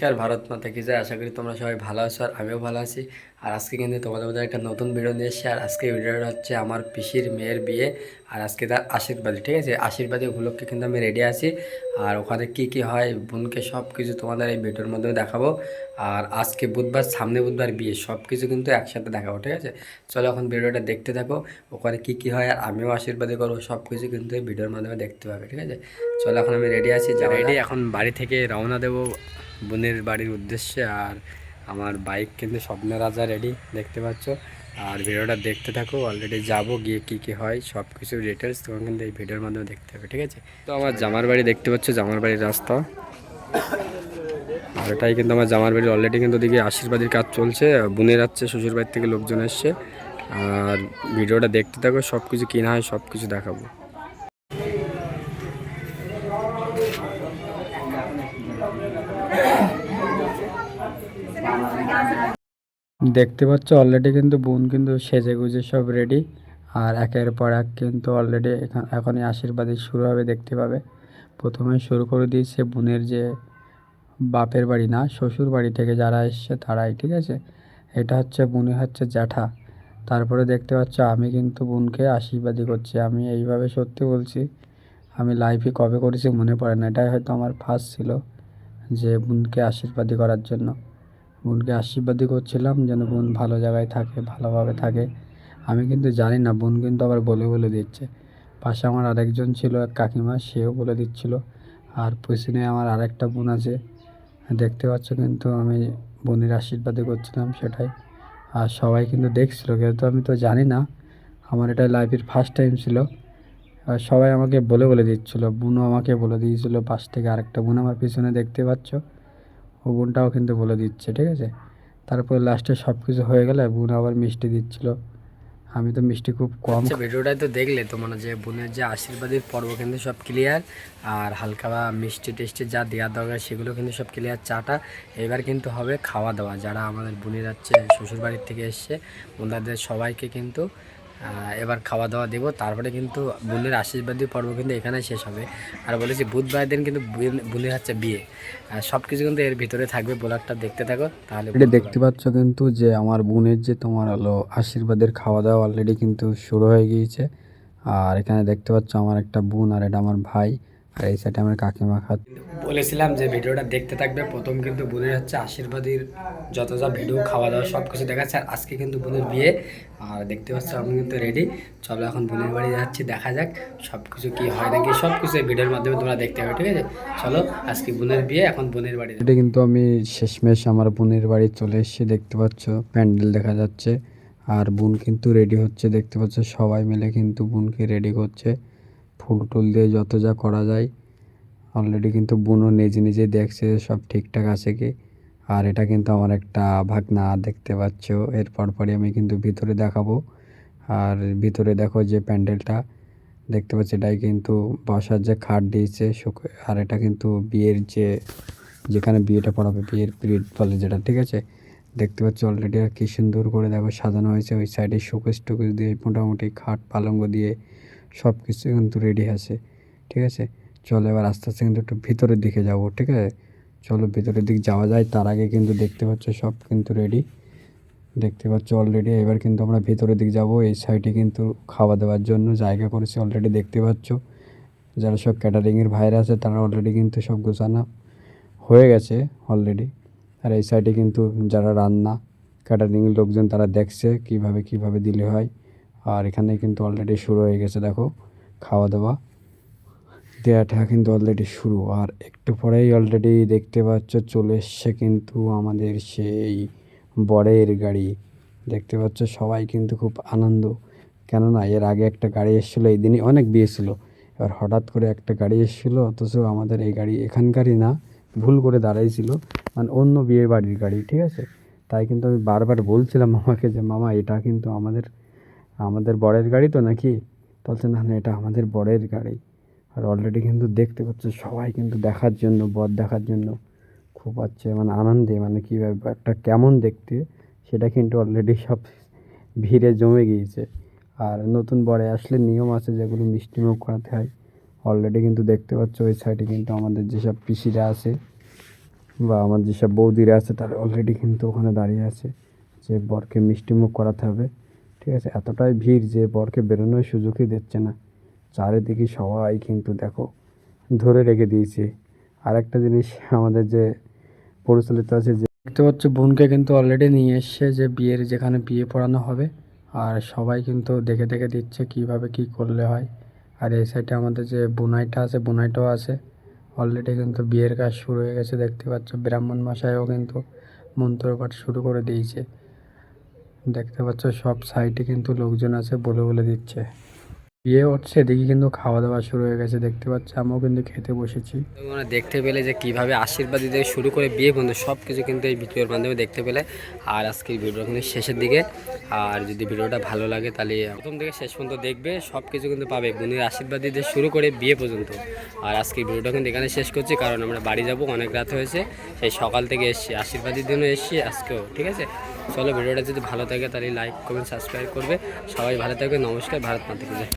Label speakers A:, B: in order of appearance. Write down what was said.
A: নমস্কার, ভারত মাতা কি যায় আশা করি তোমরা সবাই ভালো আছো আর আমিও ভালো আছি। আর আজকে কিন্তু তোমাদের মধ্যে একটা নতুন ভিডিও নিয়ে এসেছি। আর আজকে ভিডিওটা হচ্ছে আমার পিসির মেয়ের বিয়ে আর আজকে তার আশীর্বাদী, ঠিক আছে? আশীর্বাদী উপলক্ষে কিন্তু আমি রেডি আছি। আর ওখানে কি কি হয়, বোনকে সব কিছু তোমাদের এই ভিডিওর মধ্যে দেখাবো। আর আজকে বুধবার, সামনে বুধবার বিয়ে সব কিছু কিন্তু একসাথে দেখাবো, ঠিক আছে? চলো এখন ভিডিওটা দেখতে থাকো, ওখানে কি কি হয় আর আমিও আশীর্বাদী করব সব কিছু কিন্তু এই ভিডিওর মাধ্যমে দেখতে পাবে, ঠিক আছে? চলো এখন আমি রেডি আছি রেডি এখন বাড়ি থেকে রওনা দেবো। বোনের বাড়ির উদ্দেশ্যে আর আমার বাইক কিন্তু স্বপ্ন রাজা রেডি দেখতে পাচ্ছ। আর ভিডিওটা দেখতে থাকো অলরেডি যাব গিয়ে কী কী হয় সব কিছু ডিটেলস তোমার কিন্তু এই ভিডিওর মাধ্যমে দেখতে হবে, ঠিক আছে? তো আমার জামার বাড়ি দেখতে পাচ্ছ, জামার বাড়ির রাস্তা। আর এটাই কিন্তু আমার জামার বাড়ির অলরেডি কিন্তু দিকে আশীর্বাদের কাজ চলছে, বোনের যাচ্ছে শ্বশুর বাড়ির থেকে লোকজন এসছে। আর ভিডিওটা দেখতে থাকো সব কিছু কিনা হয় সব কিছু দেখাবো। দেখতে পাচ্ছ অলরেডি কিন্তু বোন কিন্তু সেজে গুজে সব রেডি আর একের পর এক কিন্তু অলরেডি এখনই আশীর্বাদী শুরু হবে, দেখতে পাবে। প্রথমে শুরু করে দিয়েছে বোনের যে বাপের বাড়ি না, শ্বশুর বাড়ি থেকে যারা এসছে তারাই, ঠিক আছে? এটা হচ্ছে বোনের হচ্ছে জ্যাঠা। তারপরে দেখতে পাচ্ছ, আমি কিন্তু বোনকে আশীর্বাদী করছি। আমি এইভাবে সত্যি বলছি, আমি লাইফে কবে করেছি মনে পড়ে না। এটাই হয়তো আমার ফার্স্ট ছিল যে বোনকে আশীর্বাদী করার জন্য। বোনকে আশীর্বাদই করছিলাম যেন বোন ভালো জায়গায় থাকে, ভালোভাবে থাকে। আমি কিন্তু জানি না, বোন কিন্তু আবার বলে বলে দিচ্ছে। পাশে আমার আরেকজন ছিল, এক কাকিমা, সেও বলে দিচ্ছিল। আর পিছনে আমার আরেকটা বোন আছে। দেখতে পাচ্ছ কিন্তু আমি বোনের আশীর্বাদই করছিলাম সেটাই। আর সবাই কিন্তু দেখছিল, কিন্তু আমি তো জানি না। আমার এটা লাইফের ফার্স্ট টাইম ছিল। আর সবাই আমাকে বলে বলে দিচ্ছিল। বোনও আমাকে বলে দিয়েছিল, পাশ থেকে আরেকটা বোন আমার পিছনে দেখতে পাচ্ছ। বোনটাও কিন্তু বলে দিচ্ছে ঠিক আছে? তারপরে লাস্টে সব কিছু হয়ে গেলে বোন আবার মিষ্টি দিচ্ছিল। আমি তো মিষ্টি খুব কম ভিডিওটাই তো দেখলে তো মানে যে বোনের যে আশীর্বাদের পর্ব কিন্তু সব ক্লিয়ার আর হালকা বা মিষ্টি টেস্টি যা দেওয়া দরকার সেগুলো কিন্তু সব ক্লিয়ার চাটা এবার কিন্তু হবে খাওয়া দাওয়া। যারা আমাদের বোনের যাচ্ছে শ্বশুর বাড়ির থেকে এসছে ওনাদের সবাইকে কিন্তু এবার খাওয়া দাওয়া দেবো। তারপরে কিন্তু বোনের আশীর্বাদী পর্ব কিন্তু এখানে শেষ হবে। আর বলেছি বুধবার দিন কিন্তু বোন- বোনের হচ্ছে বিয়ে। আর সব কিছু কিন্তু এর ভিতরে থাকবে ব্লগটা দেখতে থাকো তাহলে এটা দেখতে পাচ্ছ কিন্তু যে আমার বোনের যে তোমার হলো আশীর্বাদের খাওয়া দাওয়া অলরেডি কিন্তু শুরু হয়ে গিয়েছে। আর এখানে দেখতে পাচ্ছ আমার একটা বোন আর এটা আমার ভাই। আর এই সাইডে আমার কাকিমা খাত বলেছিলাম যে ভিডিওটা দেখতে থাকবে। প্রথম কিন্তু বোনের হচ্ছে আশীর্বাদের যত যা ভিডিও খাওয়া দাওয়া সব কিছু দেখাচ্ছে। আর আজকে কিন্তু বোনের বিয়ে। আর দেখতে পাচ্ছ আমি কিন্তু রেডি চলো এখন বোনের বাড়ি যাচ্ছি দেখা যাক সব কিছু কী হয় নাকি। সব কিছু ভিডিওর মাধ্যমে তোমরা দেখতে হবে ঠিক আছে? চলো আজকে বোনের বিয়ে এখন বোনের বাড়ি এটা কিন্তু আমি শেষমেশ আমার বোনের বাড়ি চলে এসেছি দেখতে পাচ্ছ? প্যান্ডেল দেখা যাচ্ছে। আর বোন কিন্তু রেডি হচ্ছে দেখতে পাচ্ছ? সবাই মিলে কিন্তু বোনকে রেডি করছে। ফুল টুল দিয়ে যত যা করা যায় অলরেডি কিন্তু বুনো নিজে নিজে দেখছে সব ঠিকঠাক আছে কি? আর এটা কিন্তু আমার একটা ভাগনা দেখতে পাচ্ছ। এর পরপরই আমি কিন্তু ভিতরে দেখাবো। আর ভিতরে দেখো যে প্যান্ডেলটা, দেখতে পাচ্ছি এটাই কিন্তু বসার যে খাট দিয়েছে শুক- আর এটা কিন্তু বিয়ের যে, যেখানে বিয়েটা পড়াবে বিয়ের পিরিয়ড বলে যেটা, ঠিক আছে? দেখতে পাচ্ছি অলরেডি আর কি সুন্দর করে দেখো সাজানো হয়েছে। ওই সাইডে শোকেস টোকেস দিয়ে মোটামুটি খাট পালঙ্গ দিয়ে সব কিছু কিন্তু রেডি আছে, ঠিক আছে? চলো এবার আস্তে আস্তে কিন্তু একটু ভিতরের দিকে যাব, ঠিক আছে? চলো ভিতরের দিক যাওয়া যায়, তার আগে কিন্তু দেখতে পাচ্ছ সব কিন্তু রেডি দেখতে পাচ্ছ অলরেডি এবার কিন্তু আমরা ভিতরের দিক যাব, এই সাইডে কিন্তু খাওয়া দাওয়ার জন্য জায়গা করেছে অলরেডি দেখতে পাচ্ছ? যারা সব ক্যাটারিংয়ের ভাইরা আছে, তারা অলরেডি কিন্তু সব গোছানো হয়ে গেছে অলরেডি আর এই সাইডে কিন্তু যারা রান্না ক্যাটারিংয়ের লোকজন, তারা দেখছে কীভাবে কীভাবে দিলে হয়। আর এখানে কিন্তু অলরেডি শুরু হয়ে গেছে, দেখো খাওয়া দাওয়া দেওয়াটা কিন্তু অলরেডি শুরু। আর একটু পরেই অলরেডি দেখতে পাচ্ছ, চলে এসছে কিন্তু আমাদের সেই বরের গাড়ি। দেখতে পাচ্ছ, সবাই কিন্তু খুব আনন্দ। কেননা, এর আগে একটা গাড়ি এসেছিল, এই দিনই অনেক বিয়ে ছিল। এবার হঠাৎ করে একটা গাড়ি এসেছিল, অথচ আমাদের এই গাড়ি এখানকারই না, ভুল করে দাঁড়াইছিল। মানে অন্য বিয়ে বাড়ির গাড়ি, ঠিক আছে? তাই কিন্তু আমি বারবার বলছিলাম মামাকে যে, মামা, এটা কিন্তু আমাদের আমাদের বরের গাড়ি তো নাকি? বলছে, না না, এটা আমাদের বরের গাড়ি। আর অলরেডি কিন্তু দেখতে পাচ্ছ, সবাই কিন্তু দেখার জন্য, বর দেখার জন্য খুব হচ্ছে মানে আনন্দে মানে কী ব্যাপারটা কেমন দেখতে, সেটা কিন্তু অলরেডি সব ভিড়ে জমে গিয়েছে। আর নতুন বরে আসলে নিয়ম আছে, যেগুলো মিষ্টিমুখ করাতে হয় অলরেডি কিন্তু দেখতে পাচ্ছ, ওই সাইডে কিন্তু আমাদের যেসব পিসিরা আছে, বা আমার যেসব বৌদিরা আছে, তারা অলরেডি কিন্তু ওখানে দাঁড়িয়ে আছে, যে বরকে মিষ্টিমুখ করাতে হবে। ঠিক আছে? এতটাই ভিড় যে বরকে বেরোনোর সুযোগই দিচ্ছে না। চারিদিকে সবাই কিন্তু দেখো, ধরে রেখে দিয়েছে। আর একটা জিনিস আমাদের যে পরিচালিত আছে যে দেখতে পাচ্ছ, বোনকে কিন্তু অলরেডি নিয়ে এসছে যে বিয়ের যেখানে বিয়ে পড়ানো হবে। আর সবাই কিন্তু দেখে দেখে দিচ্ছে কীভাবে কি করলে হয়। আর এই সাইডে আমাদের যে বুনাইটা আছে, বুনাইটাও আছে। অলরেডি কিন্তু বিয়ের কাজ শুরু হয়ে গেছে, দেখতে পাচ্ছ। ব্রাহ্মণ মশাইও কিন্তু মন্ত্রপাঠ শুরু করে দিয়েছে। দেখতে পাচ্ছ সব সাইডে কিন্তু লোকজন আছে বলে বলে দিচ্ছে। বিয়ে হচ্ছে, এদিকে কিন্তু খাওয়া দাওয়া শুরু হয়ে গেছে, দেখতে পাচ্ছি আমিও কিন্তু খেতে বসেছি।
B: তোমরা দেখতে পেলে যে কীভাবে আশীর্বাদ দিতে শুরু করে বিয়ে পর্যন্ত সব কিছু কিন্তু এই ভিডিওর মাধ্যমে দেখতে পেলে। আর আজকের ভিডিও কিন্তু শেষের দিকে। আর যদি ভিডিওটা ভালো লাগে তাহলে প্রথম থেকে শেষ পর্যন্ত দেখবে সব কিছু কিন্তু পাবে। বোনের আশীর্বাদ দিতে শুরু করে বিয়ে পর্যন্ত। আর আজকের ভিডিওটা কিন্তু এখানে শেষ করছি, কারণ আমরা বাড়ি যাব, অনেক রাত হয়েছে। সেই সকাল থেকে এসেছি আশীর্বাদের জন্য এসেছি আজকেও, ঠিক আছে? চলো ভিডিওটা যদি ভালো থাকে তাহলে লাইক কমেন্ট সাবস্ক্রাইব করবে। সবাই ভালো থাকবে নমস্কার, ভারত মাতা।